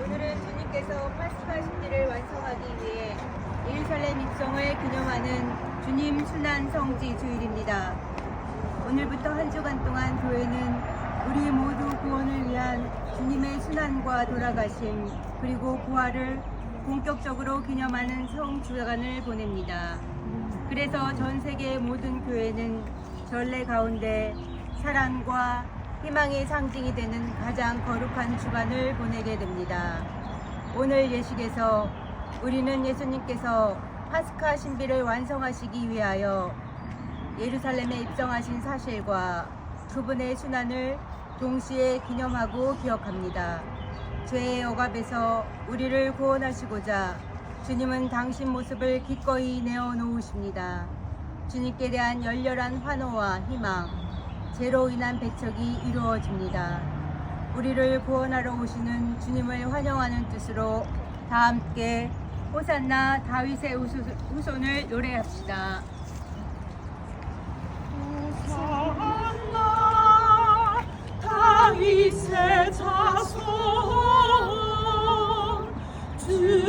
오늘은 주님께서 파스카 신비를 완성하기 위해 예루살렘 입성을 기념하는 주님 순환 성지 주일입니다. 오늘부터 한 주간 동안 교회는 우리 모두 구원을 위한 주님의 순환과 돌아가심 그리고 부활을 본격적으로 기념하는 성 주간을 보냅니다. 그래서 전 세계 모든 교회는 전례 가운데 사랑과 희망의 상징이 되는 가장 거룩한 주간을 보내게 됩니다. 오늘 예식에서 우리는 예수님께서 파스카 신비를 완성하시기 위하여 예루살렘에 입성하신 사실과 그분의 순환을 동시에 기념하고 기억합니다. 죄의 억압에서 우리를 구원하시고자 주님은 당신 모습을 기꺼이 내어놓으십니다. 주님께 대한 열렬한 환호와 희망, 죄로 인한 배척이 이루어집니다. 우리를 구원하러 오시는 주님을 환영하는 뜻으로 다 함께 호산나 다윗의 후손- 후손을 노래합시다. 호산나 다윗의 자손 주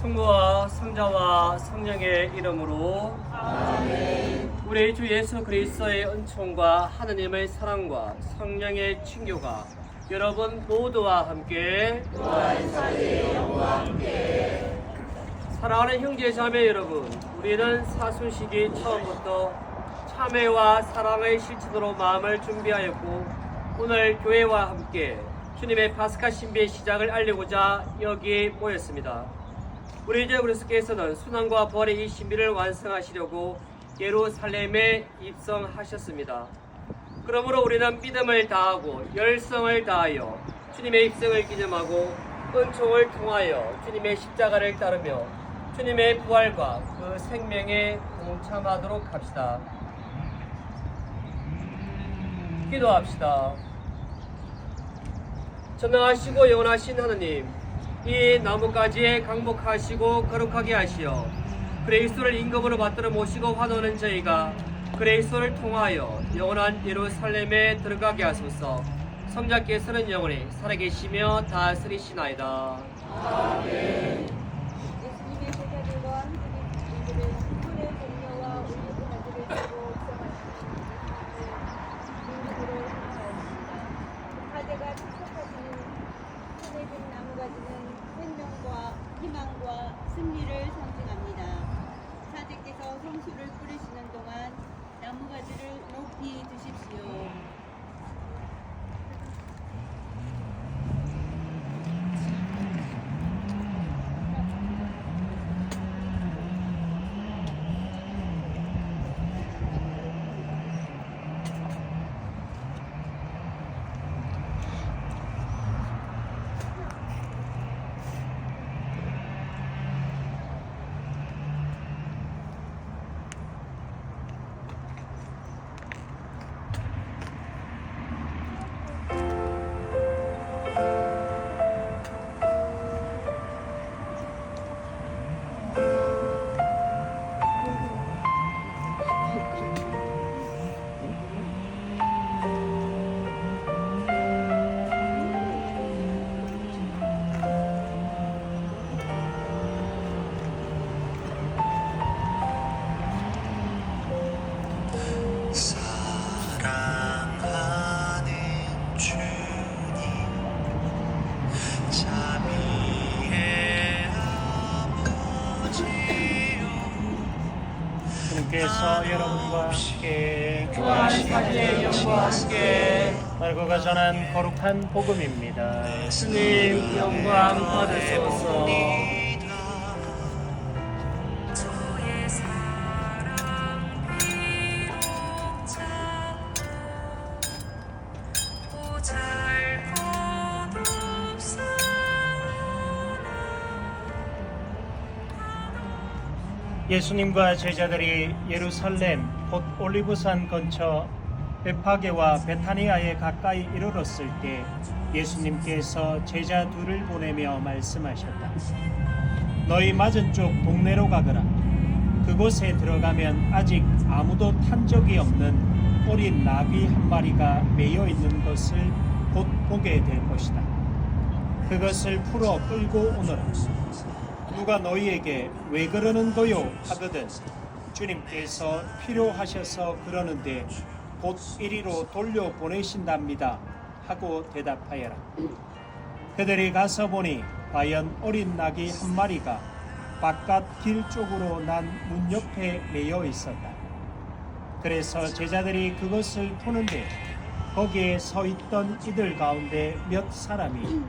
성부와 성자와 성령의 이름으로 우리 주 예수 그리스도의 은총과 하느님의 사랑과 성령의 친교가 여러분 모두와 함께 사 랑하는 형제 자매 여러분 우리는 사순시기 처음부터 참회와 사랑의 실천으로 마음을 준비하였고 오늘 교회와 함께 주님의 파스카 신비의 시작을 알리고자 여기 모였습니다. 우리 이제 그리스도께서는 순환과 부활의 이 신비를 완성하시려고 예루살렘에 입성하셨습니다. 그러므로 우리는 믿음을 다하고 열성을 다하여 주님의 입성을 기념하고 은총을 통하여 주님의 십자가를 따르며 주님의 부활과 그 생명에 동참하도록 합시다. 기도합시다. 전능하시고 영원하신 하느님, 이 나무가지에 강복하시고 거룩하게 하시어 그리스도를 임금으로 받들어 모시고 환호하는 저희가 그리스도를 통하여 영원한 예루살렘에 들어가게 하소서. 성자께서는 영원히 살아계시며 다스리시나이다. 예수 여러분과 함께 교환 사제의 영과 함께 말고가 전한 거룩한 복음입니다. 주님 영광 받으소서. 예수님과 제자들이 예루살렘 곧 올리브산 근처 베파게와 베타니아에 가까이 이르렀을 때 예수님께서 제자 둘을 보내며 말씀하셨다. 너희 맞은 쪽 동네로 가거라. 그곳에 들어가면 아직 아무도 탄 적이 없는 어린 나귀 한 마리가 매여 있는 것을 곧 보게 될 것이다. 그것을 풀어 끌고 오너라. 누가 너희에게 왜 그러는 거요? 하거든 주님께서 필요하셔서 그러는데 곧 이리로 돌려 보내신답니다. 하고 대답하여라. 그들이 가서 보니 과연 어린 낙이 한 마리가 바깥 길 쪽으로 난 문 옆에 매여 있었다. 그래서 제자들이 그것을 푸는데 거기에 서 있던 이들 가운데 몇 사람이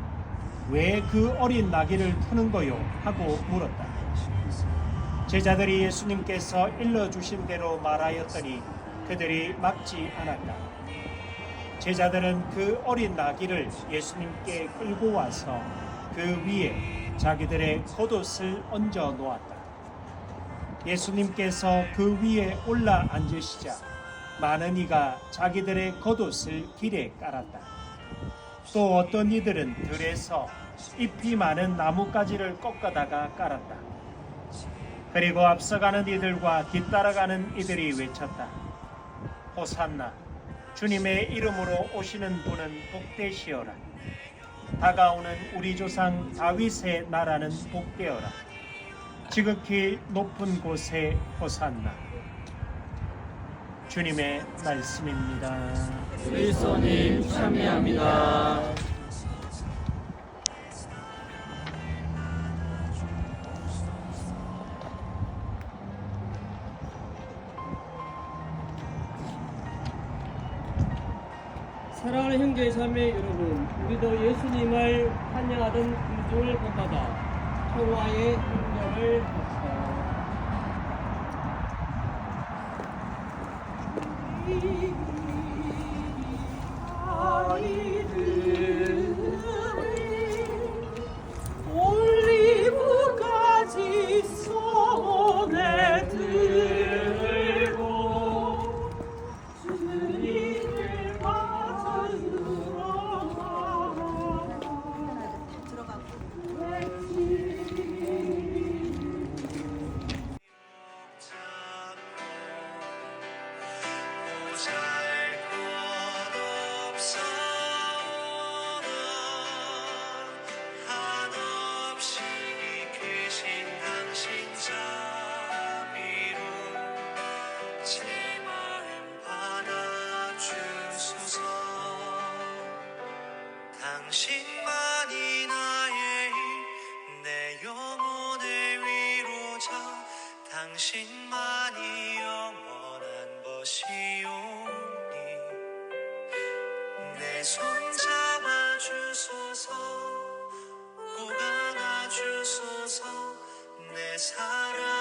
왜 그 어린 나귀를 푸는 거요? 하고 물었다. 제자들이 예수님께서 일러주신 대로 말하였더니 그들이 막지 않았다. 제자들은 그 어린 나귀를 예수님께 끌고 와서 그 위에 자기들의 겉옷을 얹어 놓았다. 예수님께서 그 위에 올라 앉으시자 많은 이가 자기들의 겉옷을 길에 깔았다. 또 어떤 이들은 들에서 잎이 많은 나뭇가지를 꺾어다가 깔았다. 그리고 앞서가는 이들과 뒤따라가는 이들이 외쳤다. 호산나, 주님의 이름으로 오시는 분은 복되시어라. 다가오는 우리 조상 다윗의 나라는 복되어라. 지극히 높은 곳에 호산나. 주님의 말씀입니다. 그리스도님 참여합니다. 자매 여러분, 우리도 예수님을 환영하던 금주를 본받아 평화의 행렬을 합시다. 올리브 당신만이 나의 힘 내 영혼의 위로자. 당신만이 영원한 것이오니. 내 손 잡아 주소서 꼭 안아 주소서 내 사랑